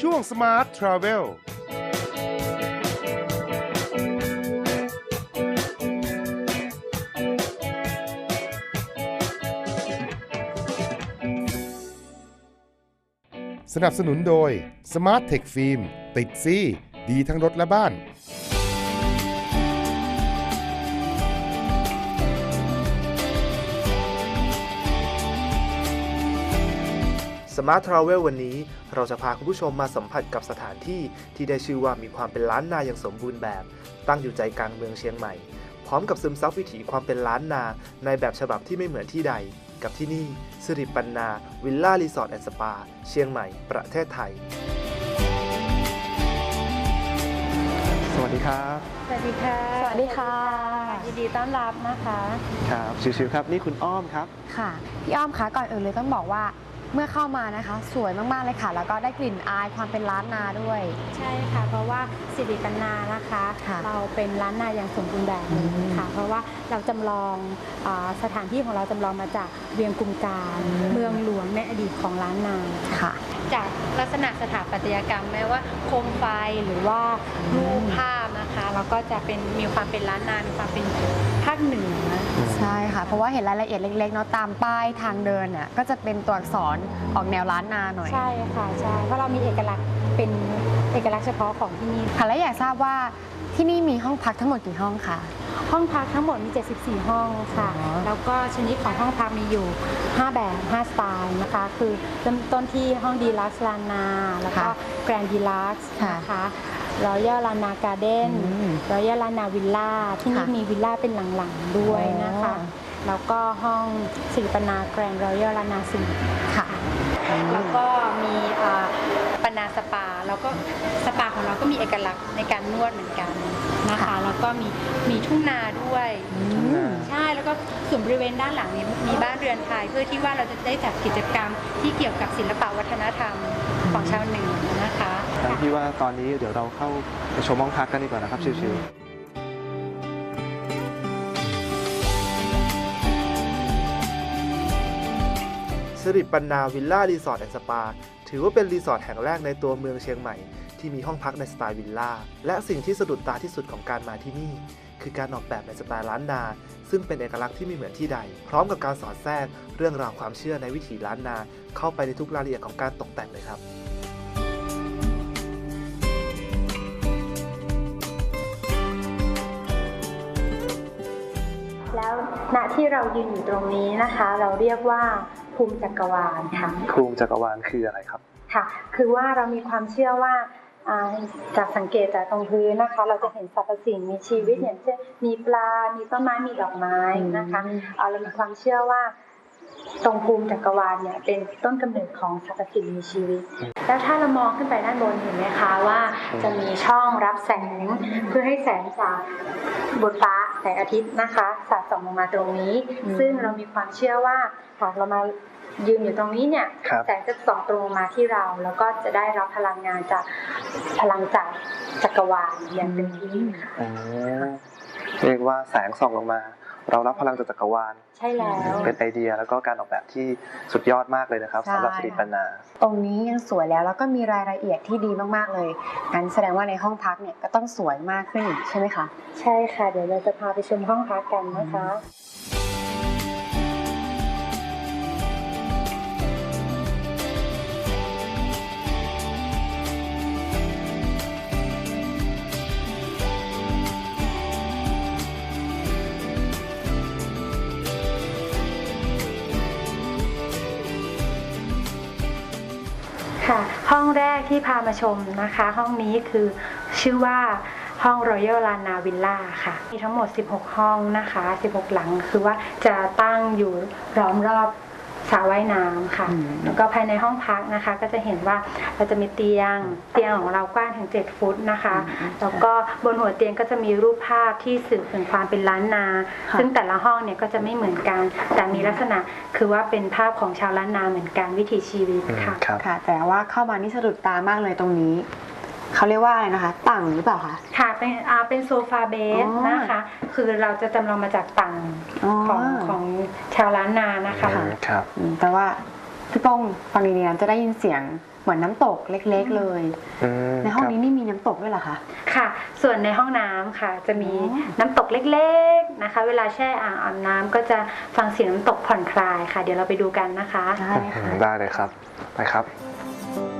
ช่วง Smart Travel สนับสนุนโดย Smart Tech Film ติดซี่ ดีทั้งรถและบ้าน Smart Travel วันนี้เราจะพาคุณผู้ชมมาสัมผัสกับสถานที่ที่ได้ชื่อว่ามีความเป็นล้านนาอย่างสมบูรณ์แบบ ตั้งอยู่ใจกลางเมืองเชียงใหม่ พร้อมกับซึมซับวิถีความเป็นล้านนา ในแบบฉบับที่ไม่เหมือนที่ใด กับที่นี่สิริปันนา วิลล่ารีสอร์ทแอนด์สปา เชียงใหม่ ประเทศไทย สวัสดีครับสวัสดีค่ะสวัสดีค่ะ ยินดีต้อนรับนะคะ ครับชิวๆครับนี่คุณอ้อมครับ ค่ะ พี่อ้อมคะก่อนอื่นเลยต้องบอกว่า เมื่อเข้ามานะคะ สวยมากๆเลยค่ะ แล้วก็ได้กลิ่นอายความเป็นล้านนาด้วย ใช่ค่ะ เพราะว่าสิริปันนานะคะ ค่ะเราเป็นร้านนาอย่างสมบูรณ์แบบเลยค่ะ เพราะว่าเราจำลองอาสถานที่ของเราจำลองมาจากเวียงกุมการเมืองหลวงในอดีตของล้านนา ค่ะ จากลักษณะสถาปัตยกรรมแม้ว่าโคมไฟหรือว่ารูปภาพนะคะ เราก็จะเป็นมีความเป็นล้านนามีความเป็นภาคเหนือ ใช่ค่ะ เพราะว่าเห็นรายละเอียดเล็กๆเนาะตามป้ายทางเดินเนี่ยก็จะเป็นตัวอักษรออกแนวล้านนาหน่อย ใช่ค่ะใช่เพราะเรามีเอกลักษณ์เป็นเอกลักษณ์เฉพาะของที่นี่ค่ะและอยากทราบว่าที่นี่มีห้องพักทั้งหมดกี่ห้องคะ ห้องพักทั้งหมดมี 74 ห้องค่ะ อ๋อ แล้วก็ชนิดของห้องพักมีอยู่ 5 แบบ 5 สไตล์นะคะ คือเริ่มต้นที่ห้องดีลักซ์ลานา แล้วก็แกรนดีลักซ์นะคะรอยัลลานาการ์เด้นอืมรอยัลลานาวิลล่า ที่นี่ค่ะมีวิลล่าเป็นหลังๆด้วยนะคะ อ๋อ แล้วก็ห้องสิริปนาแกรนรอยัลลานาสิค่ะ แล้วก็มีอ่าปนาสปา แล้วก็สปาของเรา ก็มีเอกลักษณ์ในการนวดเหมือนกันนะคะค่ะแล้วก็มีมีทุ่งนาด้วยอืมใช่แล้วก็ส่วนบริเวณด้านหลังนี้มีบ้านเรือนไทยเพื่อที่ว่าเราจะได้จัดกิจกรรมที่เกี่ยวกับศิลปะวัฒนธรรมของชาวเหนือนะคะงั้นพี่ว่าตอนนี้เดี๋ยวเราเข้าไปชมห้องพักกันดีกว่านะครับชิวๆสิริปันนาวิลล่ารีสอร์ทแอนด์สปา ถือว่าเป็นรีสอร์ทแห่งแรกในตัวเมืองเชียงใหม่ ที่มีห้องพักในสไตล์วิลล่า และสิ่งที่สะดุดตาที่สุดของการมาที่นี่ คือการออกแบบในสไตล์ล้านนา ซึ่งเป็นเอกลักษณ์ที่ไม่เหมือนที่ใด พร้อมกับการสอดแทรกเรื่องราวความเชื่อในวิถีล้านนา เข้าไปในทุกรายละเอียดของการตกแต่งเลยครับแล้วณที่เรายืนอยู่ตรงนี้นะคะ เราเรียกว่าภูมิจักรวาลค่ะภูมิจักรวาลคืออะไรครับค่ะ คือว่าเรามีความเชื่อว่าอ่า จากสังเกตจากตรงพื้นนะคะ เราจะเห็นสรรพสิ่งมีชีวิตอย่างเช่นมีปลา มีต้นไม้ มีดอกไม้นะคะเอาเรามีความเชื่อว่าตรงภูมิจักรวาลเนี่ยเป็นต้นกำเนิดของสรรพสิ่งมีชีวิต แล้วถ้าเรามองขึ้นไปด้านบนเห็นไหมคะว่า จะมีช่องรับแสงเพื่อให้แสงจากบนฟ้าแสงอาทิตย์นะคะสาดส่องลงมาตรงนี้ ซึ่งเรามีความเชื่อว่าหากเรามา ยืนอยู่ตรงนี้เนี่ยครับแสงจะส่องตรงลงมาที่เรา แล้วก็จะได้รับพลังงานจากพลังจากจักรวาลอย่างเต็มที่ค่ะอ๋อเรียกว่าแสงส่องลงมา เรารับพลังจากจักรวาลใช่แล้วเป็นไอเดียแล้วก็การออกแบบที่สุดยอดมากเลยนะครับใช่สำหรับสิริปันนาตรงนี้ยังสวยแล้วแล้วก็มีรายละเอียดที่ดีมากๆเลยงั้นแสดงว่าในห้องพักเนี่ยก็ต้องสวยมากขึ้นอีกใช่ไหมคะใช่ค่ะเดี๋ยวเราจะพาไปชมห้องพักกันนะคะ ค่ะ ห้องแรกที่พามาชมนะคะ ห้องนี้คือชื่อว่าห้อง Royal Lana Villa ค่ะ มีทั้งหมด 16 ห้องนะคะ 16 หลังคือว่าจะตั้งอยู่ล้อมรอบ สระว่ายน้ำค่ะอืมแล้วก็ภายในห้องพักนะคะ ก็จะเห็นว่าเราจะมีเตียง เตียงของเรากว้างถึง 7 ฟุตนะคะ แล้วก็บนหัวเตียงก็จะมีรูปภาพที่สื่อถึงความเป็นล้านนาค่ะซึ่งแต่ละห้องเนี่ยก็จะไม่เหมือนกัน แต่มีลักษณะคือว่าเป็นภาพของชาวล้านนาเหมือนกันวิถีชีวิตค่ะครับค่ะ แต่ว่าเข้ามานี่สะดุดตามากเลยตรงนี้ เขาเรียกว่าอะไรนะคะ ต่างหรือเปล่าคะ ค่ะเป็นอ่าเป็นโซฟาเบสอ๋อนะคะ คือเราจะจำลองมาจากต่างอ๋อ ของของชาวล้านนานะคะค่ะครับ อืมแต่ว่าพี่ป้องฟังดีๆนะจะได้ยินเสียงเหมือนน้ำตกเล็กๆเลย อืมในห้องครับนี้นี่มีน้ำตกด้วยเหรอคะ ค่ะ ส่วนในห้องน้ำค่ะ จะมีอ๋อ น้ำตกเล็กๆนะคะ เวลาแช่อ่างอาบน้ำก็จะฟังเสียงน้ำตกผ่อนคลายค่ะ เดี๋ยวเราไปดูกันนะคะ ได้ค่ะ ได้เลยครับ ไปครับค่ะ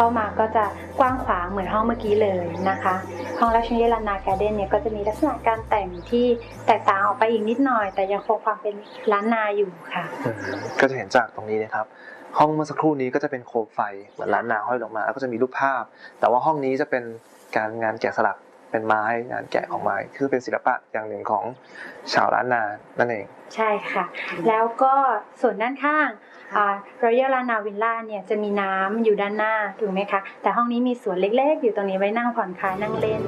เข้ามาก็จะกว้างขวางเหมือนห้องเมื่อกี้เลยนะคะ ห้องราชนิลานาการ์เด้นเนี่ยก็จะมีลักษณะการแต่งที่แตกต่างออกไปอีกนิดหน่อย แต่ยังคงความเป็นล้านนาอยู่ค่ะ ก็จะเห็นจากตรงนี้นะครับห้องเมื่อสักครู่นี้ก็จะเป็นโคมไฟเหมือนล้านนาห้อยลงมา แล้วก็จะมีรูปภาพ แต่ว่าห้องนี้จะเป็นการงานแกะสลัก เป็นไม้งานแกะของไม้ คือเป็นศิลปะอย่างหนึ่งของชาวล้านนานั่นเอง ใช่ค่ะ แล้วก็ส่วนด้านข้างรอยัลลานาวิลล่าเนี่ยจะมีน้ำอยู่ด้านหน้าถูกไหมคะ แต่ห้องนี้มีสวนเล็กๆ อยู่ตรงนี้ไว้นั่งผ่อนคลายนั่งเล่น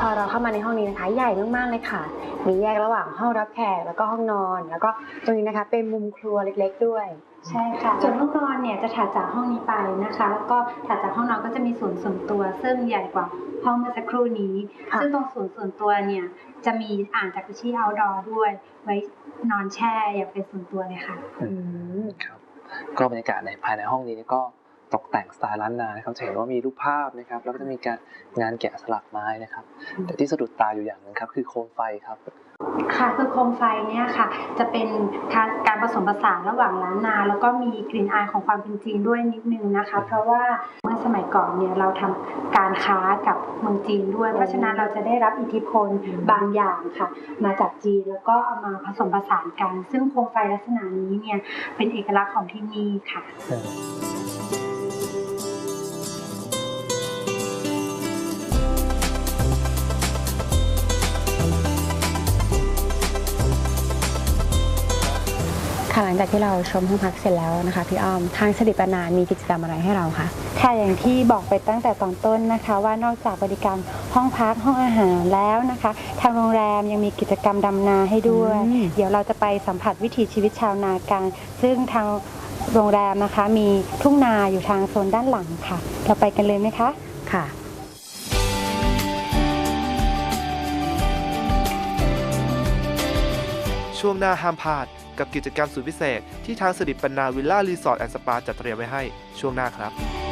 พอเราเข้ามาในห้องนี้นะคะใหญ่มากๆเลยค่ะ มีแยกระหว่างห้องรับแขกแล้วก็ห้องนอน แล้วก็ตรงนี้นะคะ เป็นมุมครัวเล็ก ๆ ด้วย ใช่ค่ะ ส่วนห้องนอนเนี่ยจะถัดจากห้องนี้ไปนะคะ แล้วก็ถัดจากห้องนอนก็จะมีส่วนส่วนตัว ซึ่งใหญ่กว่าห้องเมื่อสักครู่นี้ค่ะซึ่งตรงส่วนส่วนตัวเนี่ยจะมีอ่างจากุชี่ outdoor ด้วย ไว้นอนแช่อย่างเป็นส่วนตัวเลยค่ะ อืมครับ ก็บรรยากาศในภายในห้องนี้ก็ ตกแต่งสไตล์ล้านนานะครับจะเห็นว่ามีรูปภาพนะครับ แล้วก็จะมีการงานแกะสลักไม้นะครับ แต่ที่สะดุดตาอยู่อย่างหนึ่งครับ คือโคมไฟครับค่ะคือโคมไฟเนี่ยค่ะ จะเป็นการผสมผสานระหว่างล้านนา แล้วก็มีกลิ่นอายของความเป็นจีนด้วยนิดนึงนะคะ เพราะว่าเมื่อสมัยก่อนเนี่ยเราทำการค้ากับเมืองจีนด้วย เพราะฉะนั้นเราจะได้รับอิทธิพลบางอย่างค่ะ มาจากจีนแล้วก็เอามาผสมผสานกัน ซึ่งโคมไฟลักษณะนี้เนี่ยเป็นเอกลักษณ์ของที่นี่ค่ะ ค่ะหลังจากที่เราชมห้องพักเสร็จแล้วนะคะ พี่อ้อมทางสดิปนามีกิจกรรมอะไรให้เราคะค่ะอย่างที่บอกไปตั้งแต่ตอนต้นนะคะ ว่านอกจากบริการห้องพักห้องอาหารแล้วนะคะ ทางโรงแรมยังมีกิจกรรมดำนาให้ด้วยอืมเดี๋ยวเราจะไปสัมผัสวิถีชีวิตชาวนากันซึ่งทางโรงแรมนะคะ มีทุ่งนาอยู่ทางโซนด้านหลังค่ะ เราไปกันเลยไหมคะค่ะ ช่วงหน้าห้ามพลาด กับกิจกรรมสุดพิเศษที่ทางสดิปันนาวิลล่ารีสอร์ทแอนด์สปาจัดเตรียมไว้ให้ช่วงหน้าครับ